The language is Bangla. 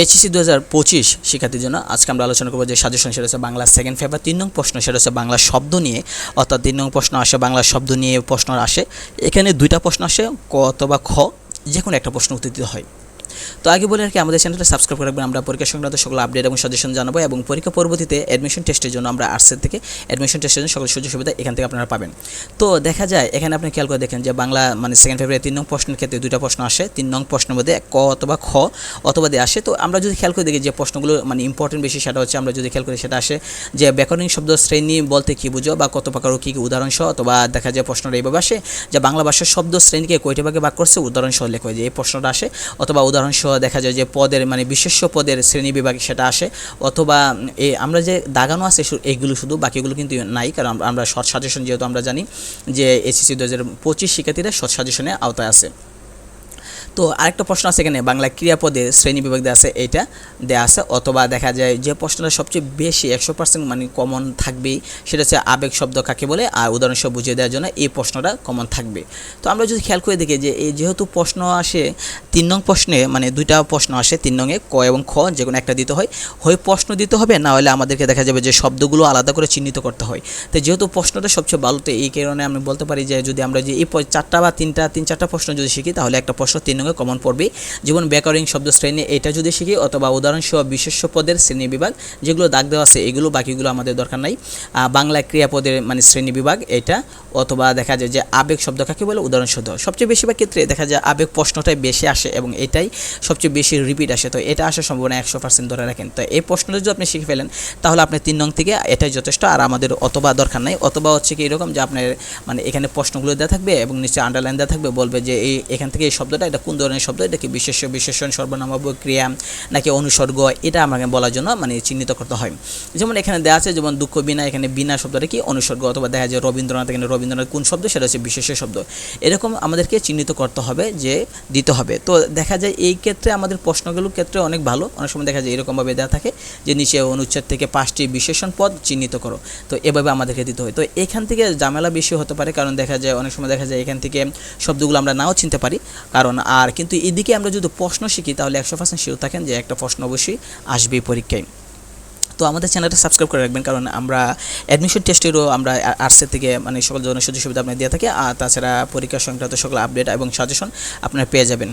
এইচএসসি দু হাজার পঁচিশ শিক্ষার্থীর জন্য আজকে আমরা আলোচনা করব যে সাজেশন সেটা হচ্ছে বাংলা সেকেন্ড পেপার তিন নং প্রশ্ন সেটা হচ্ছে বাংলা শব্দ নিয়ে, অর্থাৎ তিন নং প্রশ্ন আসে, বাংলা শব্দ নিয়ে প্রশ্ন আসে। এখানে দুইটা প্রশ্ন আসে, ক অথবা খ যে কোনো একটা প্রশ্ন উত্তর দিতে হয়। তো আগে বলে রাখি আমাদের চ্যানেলটা সাবস্ক্রাইব করে রাখবেন। আমরা পরীক্ষা সংক্রান্ত সকল আপডেট এবং সাজেশন জানাব এবং পরীক্ষা পরবর্তীতে অ্যাডমিশন টেস্টের জন্য আমরা আর্টসের থেকে অ্যাডমিশন টেস্টের জন্য সকল সুযোগ সুবিধা এখান থেকে আপনারা পাবেন। তো দেখা যায়, এখানে আপনি খেয়াল করে দেখেন যে বাংলা মানে সেকেন্ড ফেব্রুয়ারি তিন নং প্রশ্নের ক্ষেত্রে দুইটা প্রশ্ন আসে। তিন নং প্রশ্নের মধ্যে ক অথবা খ অথবা দিয়ে আসে। তো আমরা যদি খেয়াল করে দেখি যে প্রশ্নগুলো মানে ইম্পর্টেন্ট বেশি, সেটা হচ্ছে আমরা যদি খেয়াল করি সেটা আসে যে ব্যাকরণিক শব্দ শ্রেণি বলতে কী বুঝো বা কত প্রকার কী কী উদাহরণ সহ অথবা দেখা যায় প্রশ্নটা এইভাবে আসে যে বাংলা ভাষার শব্দ শ্রেণীকে কয়টি ভাগে ভাগ করছে? উদাহরণ সহ লেখা হয় যে এই প্রশ্নটা আসে অথবা উদাহরণ সহ দেখা যায় যে পদের মানে বিশেষ্য পদের শ্রেণি বিভাগে সেটা আসে। অথবা আমরা যে দাগানো আছে এইগুলো শুধু, বাকিগুলো কিন্তু নাই, কারণ আমরা- শর্ট সাজেশন যেহেতু আমরা জানি যে এসিসি দু হাজার পঁচিশ শিক্ষার্থীরা শর্ট সাজেশনের আওতায় আছে। তো আরেকটা প্রশ্ন আছে এখানে বাংলা ক্রিয়াপদের শ্রেণি বিভাগ দেওয়া আছে এইটা দেওয়া আছে, অথবা দেখা যায় যে প্রশ্নটা সবচেয়ে বেশি একশো পার্সেন্ট মানে কমন থাকবেই, সেটা হচ্ছে আবেগ শব্দ কাকে বলে, আর উদাহরণ সব বুঝিয়ে দেওয়ার জন্য এই প্রশ্নটা কমন থাকবে। তো আমরা যদি খেয়াল করে দেখি যে এই যেহেতু প্রশ্ন আসে, তিন নং প্রশ্নে মানে দুইটা প্রশ্ন আসে, তিন নংয়ে ক এবং খ যে কোনো একটা দিতে হয় হয় প্রশ্ন দিতে হবে, না হলে আমাদেরকে দেখা যাবে যে শব্দগুলো আলাদা করে চিহ্নিত করতে হয়। তো যেহেতু প্রশ্নটা সবচেয়ে ভালো, তো এই কারণে আমি বলতে পারি যে যদি আমরা যে এই চারটা বা তিনটা, তিন চারটা প্রশ্ন যদি শিখি, তাহলে একটা প্রশ্ন তিন নঙ্গে কমন পড়বে। যেমন ব্যাকরণ শব্দ শ্রেণি এটা যদি শিখি অথবা উদাহরণসহ বিশেষ্য পদের শ্রেণি বিভাগ যেগুলো দাগ দেওয়া আছে, এগুলো বাকিগুলো আমাদের দরকার নাই। বাংলা ক্রিয়াপদের মানে শ্রেণি বিভাগ এটা অথবা দেখা যায় যে আবেগ শব্দ কাকে বলে? উদাহরণ শব্দ। সবচেয়ে বেশিরভাগ ক্ষেত্রে দেখা যায় আবেগ প্রশ্নটাই বেশি আসে এবং এটাই সবচেয়ে বেশি রিপিট আসে। তো এটা আসার সম্ভাবনা একশো পার্সেন্ট ধরে রাখেন। তো এই প্রশ্নটা যদি আপনি শিখে ফেলেন, তাহলে আপনি তিন নং থেকে এটাই যথেষ্ট। আর আমাদের অথবা দরকার নাই। অথবা হচ্ছে কি এরকম যে আপনার মানে এখানে প্রশ্নগুলো দেওয়া থাকবে এবং নিচে আন্ডারলাইন দেওয়া থাকবে, বলবে যে এই এখান থেকে এই শব্দটা এটা কোন ধরনের শব্দ, এটা কি বিশেষ্য, বিশেষণ সর্বনাম ক্রিয়া নাকি অনুসর্গ, এটা আমাকে বলার জন্য মানে চিহ্নিত করতে হয়। যেমন এখানে দেওয়া আছে, যেমন দুঃখ, বিনা, এখানে বিনা শব্দটা কি অনুসর্গ, অথবা দেখা যায় রবীন্দ্রনাথ, এখানে রবীন্দ্রনাথ কোন শব্দ, সেটা হচ্ছে বিশেষ্য শব্দ। এরকম আমাদেরকে চিহ্নিত করতে হবে যে দিতে হবে। তো দেখা যায় এই ক্ষেত্রে আমাদের প্রশ্নগুলোর ক্ষেত্রে অনেক ভালো। অনেক সময় দেখা যায় এরকমভাবে দেওয়া থাকে যে নিচে অনুচ্ছেদ থেকে পাঁচটি বিশেষণ পদ চিহ্নিত করো। তো এভাবে আমাদেরকে দিতে হয়। তো এখান থেকে ঝামেলা বেশি হতে পারে, কারণ দেখা যায় অনেক সময় দেখা যায় এখান থেকে শব্দগুলো আমরা নাও চিনতে পারি। কারণ আর কিন্তু এদিকে আমরা যদি প্রশ্ন শিখি, তাহলে একশো পার্সেন্ট শিওর থাকেন যে একটা প্রশ্ন অবশ্যই আসবেই পরীক্ষায়। তো আমাদের চ্যানেলটা সাবস্ক্রাইব করে রাখবেন, কারণ আমরা অ্যাডমিশন টেস্টেরও আমরা আর্টসের থেকে মানে সকল ধরনের সুযোগ সুবিধা আপনার দিয়ে থাকি। আর তাছাড়া পরীক্ষা সংক্রান্ত সকল আপডেট এবং সাজেশন আপনারা পেয়ে যাবেন।